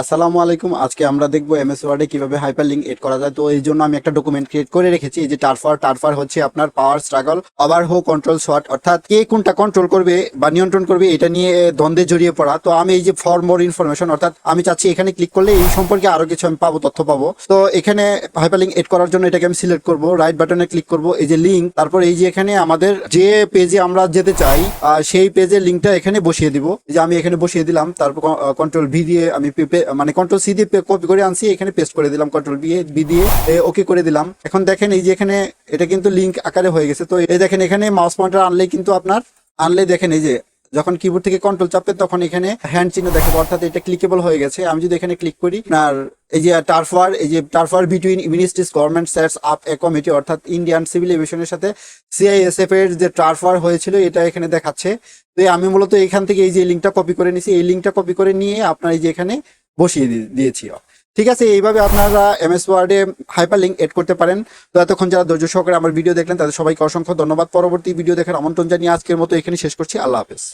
আসসালামু আলাইকুম। আজকে আমরা দেখব এমএস ওয়ার্ডে কীভাবে হাইপার লিঙ্ক এড করা যায়। তো এই জন্য আমি একটা ডকুমেন্ট ক্রিয়েট করে রেখেছি। এই যে টারফার টারফার হচ্ছে আপনার পাওয়ার স্ট্রাগল আবার হো কন্ট্রোল শট অর্থাৎ কে কোনটা কন্ট্রোল করবে বা নিয়ন্ত্রণ করবে, এটা নিয়ে দ্বন্দ্বে জড়িয়ে পড়া। তো আমি এই যে ফর মোর ইনফরমেশন অর্থাৎ আমি চাচ্ছি এখানে ক্লিক করলে এই সম্পর্কে আরও কিছু আমি পাবো, তথ্য পাবো। তো এখানে হাইপার লিঙ্ক এড করার জন্য এটাকে আমি সিলেক্ট করব। রাইট বাটনে ক্লিক করব। এই যে লিঙ্ক তারপর এই যে এখানে আমাদের যে পেজে আমরা যেতে চাই সেই পেজের লিঙ্কটা এখানে বসিয়ে দিব। যে আমি এখানে বসিয়ে দিলাম। তারপর কন্ট্রোল ভি দিয়ে আমি মানে কন্ট্রোল সি দিয়ে কপি করে আনছি, এখানে পেস্ট করে দিলাম কন্ট্রোল বি বি দিয়ে ওকে করে দিলাম। এখন দেখেন এই যে এখানে, এটা কিন্তু লিঙ্ক আকারে হয়ে গেছে। তো এই দেখেন এখানে মাউস পয়েন্টার আনলেই কিন্তু আপনার, আনলে দেখেন এই যে, যখন কিবোর্ড থেকে কন্ট্রোল চাপে তখন এখানে হ্যান্ড চিহ্ন দেখে অর্থাৎ এটা ক্লিকেবল হয়ে গেছে। আমি যদি এখানে ক্লিক করি আর এই যে টার্ফার এই যে টার্ফার between ministries government sets up a committee অর্থাৎ ইন্ডিয়ান সিভিল এভিয়েশনের সাথে সিআইএসএফ এর যে টার্ফার হয়েছিল, এটা এখানে দেখাচ্ছে। তো আমি মূলত এখান থেকে এই যে লিঙ্কটা কপি করে নিয়েছি এই লিঙ্কটা কপি করে নিয়ে আপনার এই যে এখানে বসিয়ে দিয়েছি ঠিক আছে, এইভাবে আপনারা এমএস ওয়ার্ডে হাইপার লিঙ্ক এড করতে পারেন। তো এতক্ষণ যারা ধৈর্য সহকারে আমার ভিডিও দেখলেন, তাদের সবাইকে অসংখ্য ধন্যবাদ। পরবর্তী ভিডিও দেখার আমন্ত্রণ জানিয়ে আজকের মতো এখানে শেষ করছি। আল্লাহ হাফেজ।